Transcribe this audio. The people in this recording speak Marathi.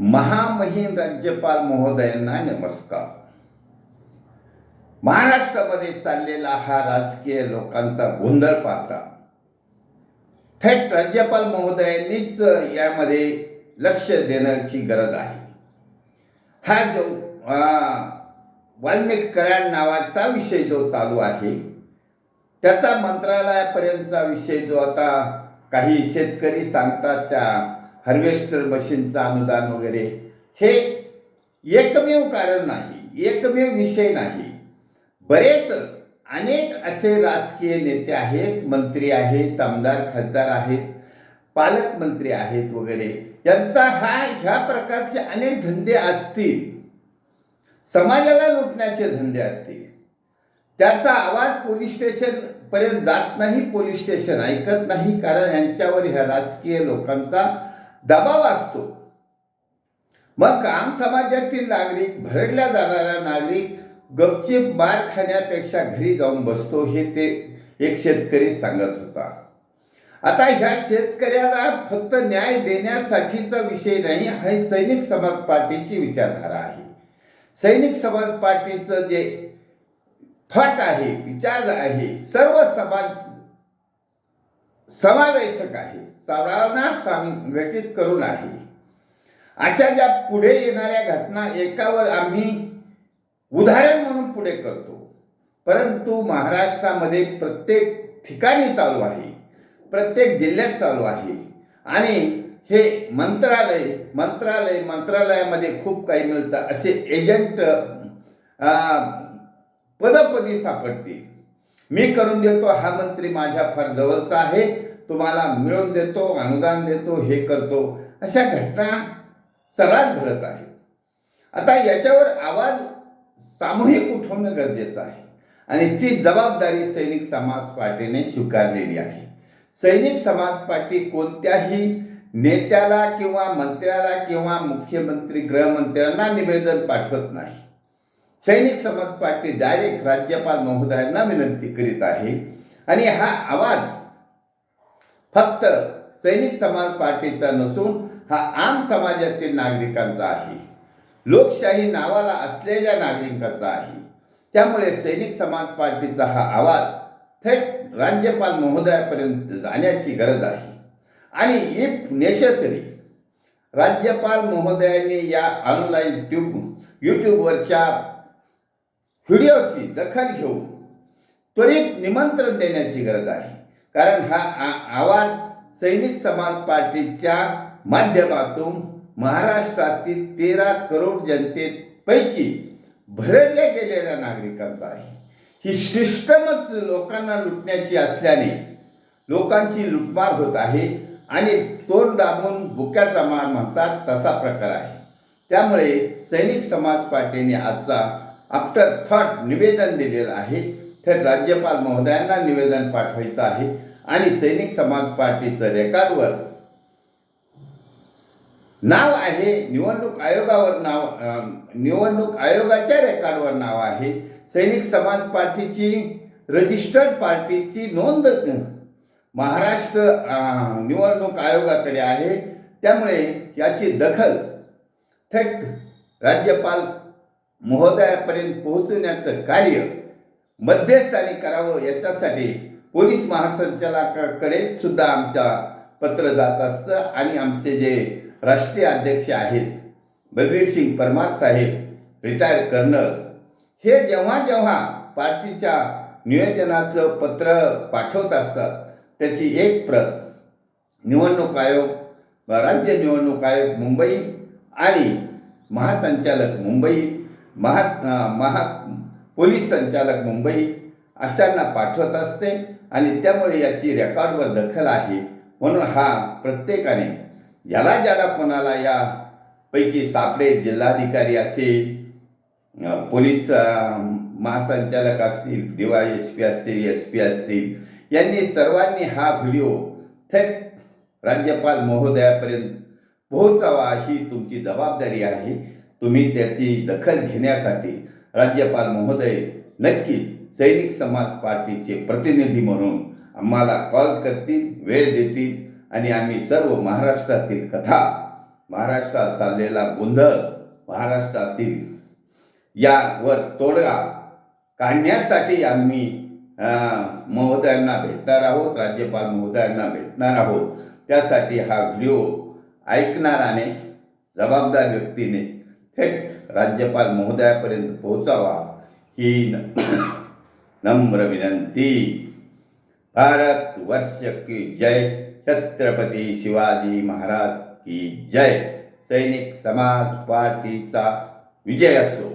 महामहिम राज्यपाल महोदयांना नमस्कार. महाराष्ट्रामध्ये चाललेला हा राजकीय लोकांचा गोंधळ पाहता. थेट राज्यपाल महोदयांनीच यामध्ये लक्ष देण्याची गरज आहे. हा जो वाल्मिक कराड नावाचा विषय जो चालू आहे त्याचा मंत्रालयापर्यंतचा विषय जो आता काही शेतकरी सांगतात त्या हार्वेस्टर मशीनचं अनुदान वगैरे हे एकमेव कारण नाही एकमेव विषय नाही. बरेच अनेक असे राजकीय नेते आहेत मंत्री आहेत आमदार खासदार आहेत पालकमंत्री आहेत वगैरे. यांचा हा ह्या प्रकारचे अनेक धंदे असतील. समाजाला लुटण्याचे धंदे असतील. त्याचा आवाज पोलीस स्टेशन पर्यंत जात नाही पोलीस स्टेशन ऐकत नाही कारण यांच्यावर ह्या राजकीय लोकांचा दबाव असतो. मग काम समाजातील नागरिक भरडल्या जाणारा नागरिक गपचीप मार खाण्यापेक्षा घरी जाऊन बसतो हे ते एक शेतकरी सांगत होता. आता ह्या शेतकऱ्याला फक्त न्याय देण्यासाठीचा विषय नाही हा सैनिक समाज पार्टीची विचारधारा आहे. सैनिक समाज पार्टीचं जे फट आहे विचार आहे सर्व समाज समावेशक आहे. सर्वांना संघटित करून आहे अशा ज्या पुढे येणाऱ्या घटना एकावर आम्ही उदाहरण म्हणून पुढे करतो. परंतु महाराष्ट्रामध्ये प्रत्येक ठिकाणी चालू आहे. प्रत्येक जिल्ह्यात चालू आहे. आणि हे मंत्रालय मंत्रालय मंत्रालयामध्ये खूप काही मिळतं. असे एजंट पदपदी सापडतील. मी करून देतो हा मंत्री माझ्या फार जवळचा आहे. तुम्हाला मिळवून देतो अनुदान देतो हे करतो. अशा घटना सर्रास घडत आहेत. आता याच्यावर आवाज सामूहिक उठवणं गरजेचं आहे. आणि ती जबाबदारी सैनिक समाज पार्टीने स्वीकारलेली आहे. सैनिक समाज पार्टी कोणत्याही नेत्याला किंवा मंत्र्याला किंवा मुख्यमंत्री गृहमंत्र्यांना निवेदन पाठवत नाही. सैनिक समाज पार्टी डायरेक्ट राज्यपाल महोदयांना विनंती करीत आहे. आणि हा आवाज फक्त सैनिक समाज पार्टीचा नसून हा आम समाजातील नागरिकांचा आहे. लोकशाही नावाला असलेल्या नागरिकांचा आहे. त्यामुळे सैनिक समाज पार्टीचा हा आवाज थेट राज्यपाल महोदयापर्यंत जाण्याची गरज आहे. आणि इफ नेसेसरी राज्यपाल महोदयांनी या ऑनलाईन ट्यूब यूट्यूबवरच्या व्हिडिओची दखल घेऊन त्वरित निमंत्रण देण्याची गरज आहे. कारण हा आ- आवाज सैनिक समाज पार्टीच्या माध्यमातून महाराष्ट्रातील तेरा करोड जनतेपैकी भरडल्या गेलेल्या नागरिकांचा आहे. ही सिस्टमच लोकांना लुटण्याची असल्याने लोकांची लुटमार होत आहे आणि तोंड दाबून बुक्याचा मार म्हणतात तसा प्रकार आहे. त्यामुळे सैनिक समाज पार्टीने आजचा आफ्टर थॉट निवेदन दिलेलं आहे. तर राज्यपाल महोदयांना निवेदन पाठवायचं आहे. आणि सैनिक समाज पार्टीचं रेकॉर्डवर नाव आहे निवडणूक आयोगावर नाव निवडणूक आयोगाच्या रेकॉर्डवर नाव आहे. सैनिक समाज पार्टीची रजिस्टर्ड पार्टीची नोंद महाराष्ट्र निवडणूक आयोगाकडे आहे. त्यामुळे याची दखल थेट राज्यपाल महोदयापर्यंत पोहोचवण्याचं कार्य मध्यस्थानी करावं याच्यासाठी पोलीस महासंचालकाकडे सुद्धा आमच्या पत्र जात असतं आणि आमचे जे राष्ट्रीय अध्यक्ष आहेत बलबीर सिंग परमार साहेब रिटायर कर्नल हे जेव्हा जेव्हा पार्टीच्या नियोजनाचं पत्र पाठवत असतात त्याची एक प्रत निवडणूक आयोग राज्य निवडणूक आयोग मुंबई आणि महासंचालक मुंबई महा महा पोलीस संचालक मुंबई अशांना पाठवत असते आणि त्यामुळे याची रेकॉर्डवर दखल आहे म्हणून हा प्रत्येकाने ज्याला ज्याला कोणाला या पैकी सापडे जिल्हाधिकारी असेल पोलीस महासंचालक असतील डी वाय एस पी असतील एस पी असतील यांनी सर्वांनी हा व्हिडिओ थेट राज्यपाल महोदयापर्यंत पोहोचावा ही तुमची जबाबदारी आहे. तुम्ही त्याची दखल घेण्यासाठी राज्यपाल महोदय नक्की सैनिक समाज पार्टीचे प्रतिनिधी म्हणून आम्हाला कॉल करतील वेळ देतील आणि आम्ही सर्व महाराष्ट्रातील कथा महाराष्ट्रात चाललेला गोंधळ महाराष्ट्रातील यावर तोडगा काढण्यासाठी आम्ही महोदयांना भेटणार आहोत राज्यपाल महोदयांना भेटणार आहोत. त्यासाठी हा व्हिडिओ ऐकणाराने जबाबदार व्यक्तीने थेट राज्यपाल महोदयापर्यंत पोहोचावा. ही न- नम्र विनंती. भारत वर्ष की जय. छत्रपती शिवाजी महाराज की जय. सैनिक समाज पार्टीचा विजय असो.